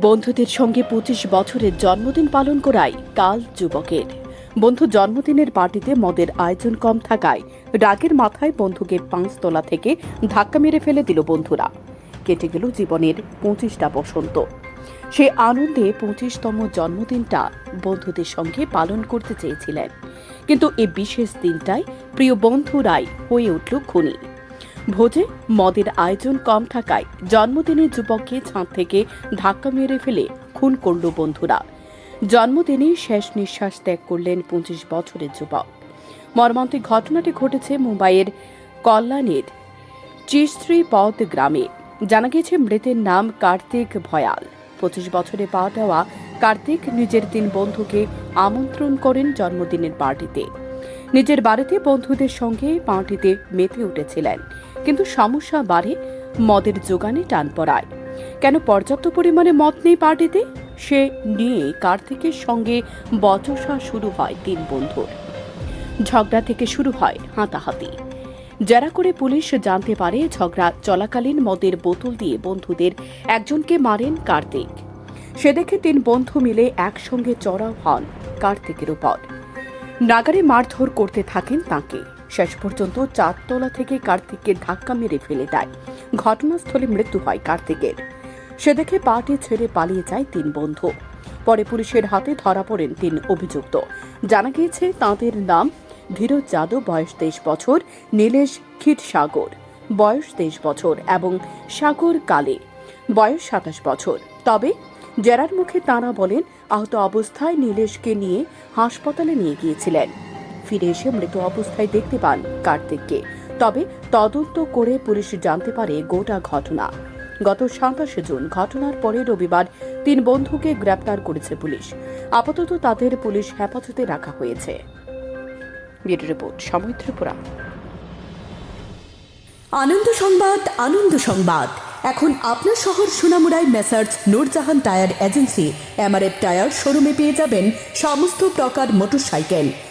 বন্ধুদের সঙ্গে পঁচিশ বছরের জন্মদিন পালন করায় কাল যুবকের। বন্ধু জন্মদিনের পার্টিতে মদের আয়োজন কম থাকায় রাগের মাথায় বন্ধুকে পাঁচতলা থেকে ধাক্কা মেরে ফেলে দিল বন্ধুরা। কেটে গেল জীবনের পঁচিশটা বসন্ত। সে আনন্দে পঁচিশতম জন্মদিনটা বন্ধুদের সঙ্গে পালন করতে চেয়েছিলেন। কিন্তু এই বিশেষ দিনটায় প্রিয় বন্ধুরাই হয়ে উঠল খুনি। ভোজে মদের আয়োজন কম থাকায় জন্মদিনের যুবককে ছাদ থেকে ধাক্কা মেরে ফেলে খুন করল বন্ধুরা। জন্মদিনেই শেষ নিঃশ্বাস ত্যাগ করলেন পঁচিশ বছরের যুবক। মর্মান্তিক ঘটনাটি ঘটেছে মুম্বাইয়ের কল্যাণের চিস্ত্রী পথ গ্রামে। জানা গেছে মৃতের নাম কার্তিক ভয়াল। পঁচিশ বছরে পা দেওয়া কার্তিক নিজের তিন বন্ধুকে আমন্ত্রণ করেন জন্মদিনের পার্টিতে। নিজের বাড়িতে বন্ধুদের সঙ্গে পার্টিতে মেতে উঠেছিলেন। কিন্তু সমস্যা বাড়ে মদের যোগানে টান পড়ায়। কেন পর্যাপ্ত পরিমাণে মদ নেই পার্টিতে? সে নিয়ে কার্তিকের সঙ্গে বচসা শুরু হয় তিন বন্ধুর। ঝগড়া থেকে শুরু হয় হাতাহাতি। যারা করে পুলিশ জানতে পারে ঝগড়া চলাকালীন মদের বোতল দিয়ে বন্ধুদের একজনকে মারেন কার্তিক। সে দেখে তিন বন্ধু মিলে একসঙ্গে চড়াও হন কার্তিকের উপর। নাগারে মারধর করতে থাকেন তাকে। শেষ পর্যন্ত চারতলা থেকে কার্তিককে ধাক্কা মেরে ফেলে দেয়। ঘটনাস্থলে মৃত্যু হয় কার্তিকের। সে দেখে পার্টি ছেড়ে পালিয়ে যায় তিন বন্ধু। পরে পুলিশের হাতে ধরা পড়েন তিন অভিযুক্ত। জানা গিয়েছে, তাঁদের নাম ধীরজ যাদব, বয়স তেইশ বছর, নীলেশ ক্ষীরসাগর। বয়স তেইশ বছর এবং সাগর কালে। বয়স সাতাশ বছর। তবে জেরার মুখে তাঁরা বলেন, আহত অবস্থায় নীলেশকে নিয়ে হাসপাতালে নিয়ে গিয়েছিলেন। ফিরে এসে মৃত অবস্থায় দেখতে পান কার্তিককে। তবে তদন্ত করে পুলিশ জানতে পারে গোটা ঘটনা। গত সাতাশে জুন ঘটনার পরে রবিবার তিন বন্ধুকে গ্রেপ্তার করেছে পুলিশ। আপাতত তাদের পুলিশ হেফাজতে রাখা হয়েছে। রিপোর্ট আনন্দ সংবাদ আনন্দ সংবাদ। এখন আপনার শহর সোনামুড়ায় messrs Nurjahan tyre agency. MRF tyre শোরুমে পেয়ে যাবেন সমস্ত প্রকার মোটরসাইকেল।